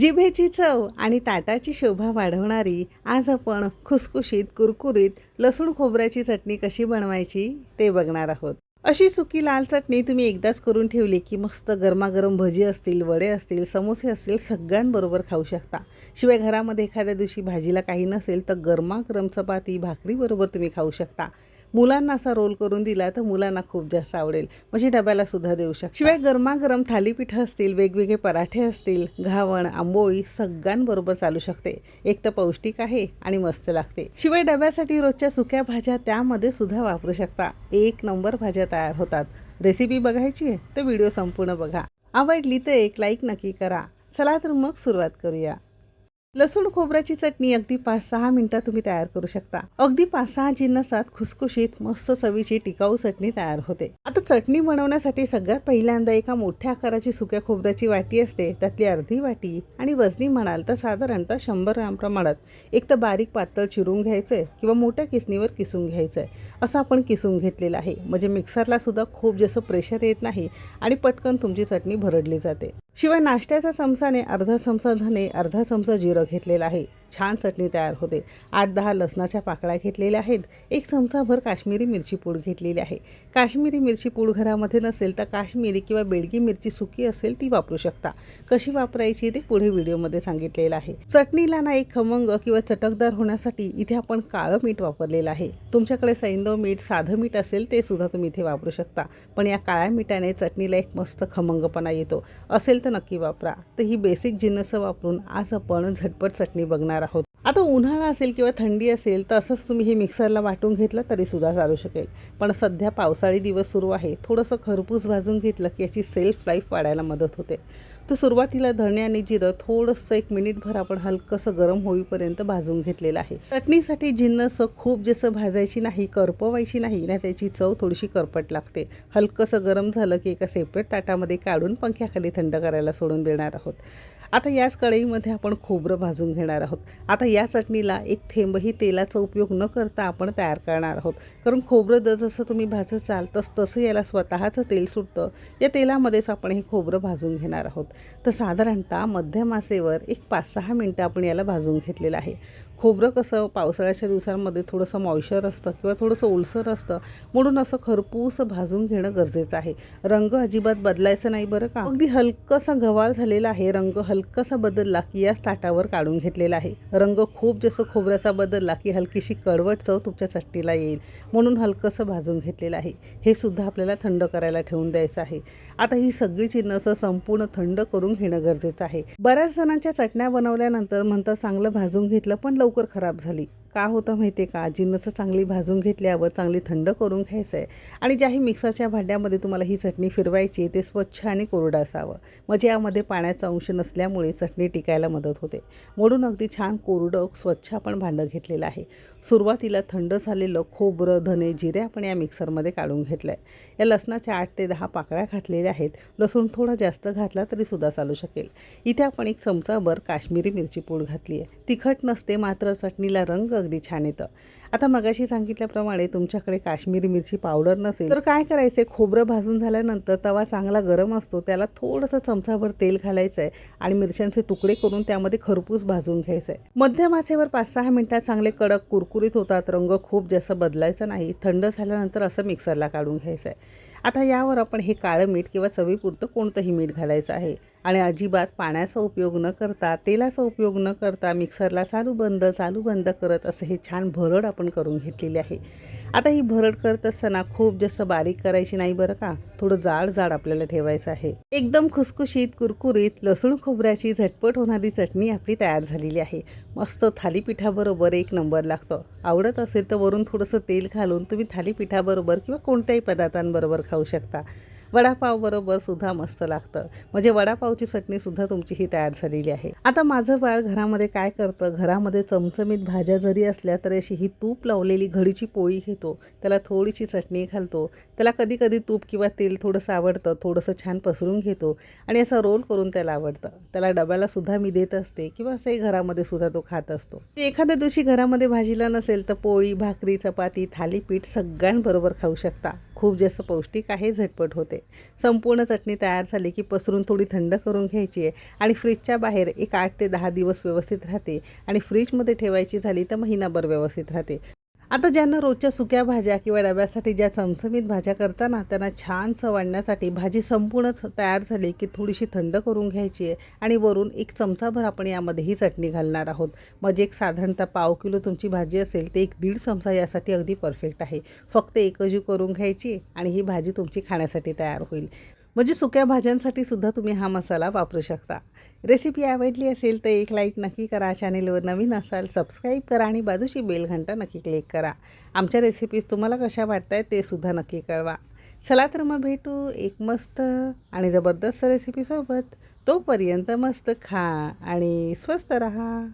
जिभेची चव आणि ताटाची शोभा वाढवणारी आज आपण खुसखुशीत कुरकुरीत लसूण खोबऱ्याची चटणी कशी बनवायची ते बघणार आहोत. अशी सुकी लाल चटणी तुम्ही एकदाच करून ठेवली की मस्त गरमागरम भजी असतील वडे असतील समोसे असतील सगळ्यांबरोबर खाऊ शकता. शिवाय घरामध्ये एखाद्या दिवशी भाजीला काही नसेल तर गरमागरम चपाती भाकरीबरोबर तुम्ही खाऊ शकता. मुलांना असा रोल करून दिला तर मुलांना खूप जास्त आवडेल. म्हणजे डब्याला सुद्धा देऊ शकतो. शिवाय गरमागरम थालीपीठं असतील वेगवेगळे पराठे असतील घावण आंबोळी सगळ्यांबरोबर चालू शकते. एक तर पौष्टिक आहे आणि मस्त लागते. शिवाय डब्यासाठी रोजच्या सुक्या भाज्या त्यामध्ये सुद्धा वापरू शकता. एक नंबर भाज्या तयार होतात. रेसिपी बघायची आहे तर व्हिडिओ संपूर्ण बघा. आवडली तर एक लाईक नक्की करा. चला तर मग सुरुवात करूया. लसूण खोबऱ्याची चटणी अगदी पाच सहा मिनिटात तुम्ही तयार करू शकता. अगदी पाच सहा जिन्नसात खुसखुशीत मस्त चवीची टिकाऊ चटणी तयार होते. आता चटणी बनवण्यासाठी सगळ्यात पहिल्यांदा एका मोठ्या आकाराची सुक्या खोबऱ्याची वाटी असते त्यातली अर्धी वाटी आणि वजनी म्हणाल तर साधारणतः शंभर ग्राम प्रमाणात एक तर बारीक पातळ चिरून घ्यायचंय किंवा मोठ्या किसणीवर किसून घ्यायचंय. असं आपण किसून घेतलेलं आहे. म्हणजे मिक्सरला सुद्धा खूप जास्त प्रेशर येत नाही आणि पटकन तुमची चटणी भरडली जाते. शिवाय नाश्त्याच्या चमचाने अर्धा चमचा धने अर्धा चमचा जिरं घेतलेला आहे. छान चटणी तयार होते. आठ दहा लसणाच्या पाकळ्या घेतलेल्या आहेत. एक चमचाभर काश्मीरी मिरची पूड घेतलेली आहे. काश्मीरी मिरची पूड घरामध्ये नसेल तर काश्मीरी किंवा बेडगी मिरची सुकी असेल ती वापरू शकता. कशी वापरायची ते पुढे व्हिडिओमध्ये सांगितलेलं आहे. चटणीला ना एक खमंग किंवा चटकदार होण्यासाठी इथे आपण काळं मीठ वापरलेलं आहे. तुमच्याकडे सैंदव मीठ साधं मीठ असेल ते सुद्धा तुम्ही इथे वापरू शकता. पण या काळ्या मिठाने चटणीला एक मस्त खमंगपणा येतो. असेल तर नक्की वापरा. तर ही बेसिक जिन्नसं वापरून आज आपण झटपट चटणी बघणार आहोत. आता उन्हाळा असेल किंवा थंडी असेल तर असंच तुम्ही हे मिक्सरला वाटून घेतलं तरी सुद्धा चालू शकेल. पण सध्या पावसाळी दिवस सुरू आहे. थोडंसं खरपूस भाजून घेतलं की याची सेल्फ लाईफ वाढायला मदत होते. तर सुरुवातीला धणे आणि जिरं थोडंसं एक मिनिटभर आपण हलकंसं गरम होईपर्यंत भाजून घेतलेलं आहे. चटणीसाठी जिन्नस खूप जसं भाजायची नाही करपवायची नाही ना त्याची चव थोडीशी करपट लागते. हलकंसं गरम झालं की एका सेपरेट ताटामध्ये काढून पंख्याखाली थंड करायला सोडून देणार आहोत. आता याच कढईमध्ये आपण खोबरं भाजून घेणार आहोत. आता या चटणीला एक थेंबही तेलाचा उपयोग न करता आपण तयार करणार आहोत. कारण खोबरं जर जसं तुम्ही भाजत चाल तस तसं याला स्वतःचं तेल सुटतं. या तेलामध्येच आपण हे खोबरं भाजून घेणार आहोत. तर साधारणतः मध्यम आसेवर एक पाच सहा मिनटं आपण याला भाजून घेतलेलं आहे. खोबरं कसं पावसाळ्याच्या दिवसांमध्ये थोडंसं मॉइश्चर असतं किंवा थोडंसं ओलसर असतं म्हणून असं खरपूस भाजून घेणं गरजेचं आहे. रंग अजिबात बदलायचं नाही बरं का? अगदी हलकंसं गवाळ झालेला आहे रंग हल हलकासा बदलला की याच ताटावर काढून घेतलेला आहे. रंग खूप जसं खोबऱ्याचा बदलला की हलकीशी कडवट चव तुमच्या चटणीला येईल म्हणून हलकंसं भाजून घेतलेलं आहे. हे सुद्धा आपल्याला थंड करायला ठेवून द्यायचं आहे. आता ही सगळी चिन्हसं संपूर्ण थंड करून घेणं गरजेचं आहे. बऱ्याच जणांच्या चटण्या बनवल्यानंतर म्हणतात चांगलं भाजून घेतलं पण लवकर खराब झाली. का होतं माहिती आहे का? जिन्नसं चांगली भाजून घेतल्यावर चांगली थंड करून घ्यायचं आहे आणि ज्याही मिक्सरच्या भांड्यामध्ये तुम्हाला ही चटणी फिरवायची ते स्वच्छ आणि कोरडं असावं. म्हणजे यामध्ये पाण्याचा अंश नसल्यामुळे चटणी टिकायला मदत होते. म्हणून अगदी छान कोरडं स्वच्छ आपण भांडं घेतलेलं आहे. सुरुवातीला थंड झालेलं खोबरं धने जिरे आपण या मिक्सरमध्ये काढून घेतलं आहे या लसणाच्या आठ ते दहा पाकळ्या घातलेल्या आहेत. लसूण थोडा जास्त घातला तरी सुद्धा चालू शकेल. इथे आपण एक चमचाभर काश्मीरी मिरची पूड घातली आहे तिखट नसते मात्र चटणीला रंग अगदी छान येतं. आता मगाशी सांगितल्याप्रमाणे तुमच्याकडे काश्मीरी मिरची पावडर नसेल तर काय करायचं खोबरं भाजून झाल्यानंतर तवा चांगला गरम असतो त्याला थोडंसं चमचाभर तेल घालायचं आहे आणि मिरच्यांचे तुकडे करून त्यामध्ये खरपूस भाजून घ्यायचं आहे मध्यम आचेवर पाच सहा मिनिटात चांगले कडक कुरकुरीत होतात रंग खूप जास्त बदलायचा नाही थंड झाल्यानंतर असं मिक्सरला काढून घ्यायचं आहे आता यावर आपण हे काळं मीठ किंवा चवीपुरतं कोणतंही मीठ घालायचं आहे. आणि अजिबात पाण्याचा उपयोग न करता तेलाचा उपयोग न करता मिक्सरला चालू बंद चालू बंद करत असं हे छान भरड आपण करून घेतलेली आहे. आता ही भरड करत असताना खूप जास्त बारीक करायची नाही बरं का? थोडं जाड जाड आपल्याला ठेवायचं आहे. एकदम खुसखुशीत कुरकुरीत लसूण खोबऱ्याची झटपट होणारी चटणी आपली तयार झालेली आहे. मस्त थालीपीठाबरोबर एक नंबर लागतो. आवडत असेल तर वरून थोडंसं तेल घालून तुम्ही थालीपीठाबरोबर किंवा कोणत्याही पदार्थांबरोबर खाऊ शकता. वडापावबरोबर सुद्धा मस्त लागतं. म्हणजे वडापावची चटणीसुद्धा तुमची ही तयार झालेली आहे. आता माझं बाळ घरामध्ये काय करतं? घरामध्ये चमचमीत भाज्या जरी असल्या तरी अशी ही तूप लावलेली घडीची पोळी घेतो. त्याला थोडीशी चटणी घालतो. त्याला कधी कधी तूप किंवा तेल थोडंसं आवडतं. थोडंसं छान पसरून घेतो. आणि असं रोल करून त्याला आवडतं. त्याला डब्याला सुद्धा मी देत असते किंवा असंही घरामध्ये सुद्धा तो खात असतो. एखाद्या दिवशी घरामध्ये भाजीला नसेल तर पोळी भाकरी चपाती थालीपीठ सगळ्यांबरोबर खाऊ शकता. खूप जास्त पौष्टिक आहे झटपट होते. असते संपूर्ण चटणी तयार झाली की पसरून थोडी थंड करून घ्यायची आहे आणि फ्रीजच्या बाहेर एक आठ ते दहा दिवस व्यवस्थित राहते आणि फ्रीजमध्ये ठेवायची झाली तर महिनाभर व्यवस्थित राहते. आता ज्यांना रोजच्या सुक्या भाज्या किंवा डब्यासाठी ज्या चमचमीत भाज्या करताना त्यांना छान चव भाजी संपूर्ण तयार झाली की थोडीशी थंड करून घ्यायची आहे आणि वरून एक चमचाभर आपण यामध्ये ही चटणी घालणार आहोत. म्हणजे एक साधारणतः पाव किलो तुमची भाजी असेल ते एक दीड चमचा यासाठी अगदी परफेक्ट आहे. फक्त एकजू करून घ्यायची आणि ही भाजी तुमची खाण्यासाठी तयार होईल. म्हणजे सुक्या भाज्यांसाठी सुद्धा तुम्ही हा मसाला वापरू शकता. रेसिपी आवडली असेल तर एक लाईक नक्की करा. चॅनेलवर नवीन असाल सबस्क्राईब करा आणि बाजूची बेल घंटा नक्की क्लिक करा. आमच्या रेसिपीज तुम्हाला कशा वाटत आहेत ते सुद्धा नक्की कळवा. चला तर मग भेटू एक मस्त आणि जबरदस्त रेसिपीसोबत तोपर्यंत मस्त खा आणि स्वस्त रहा.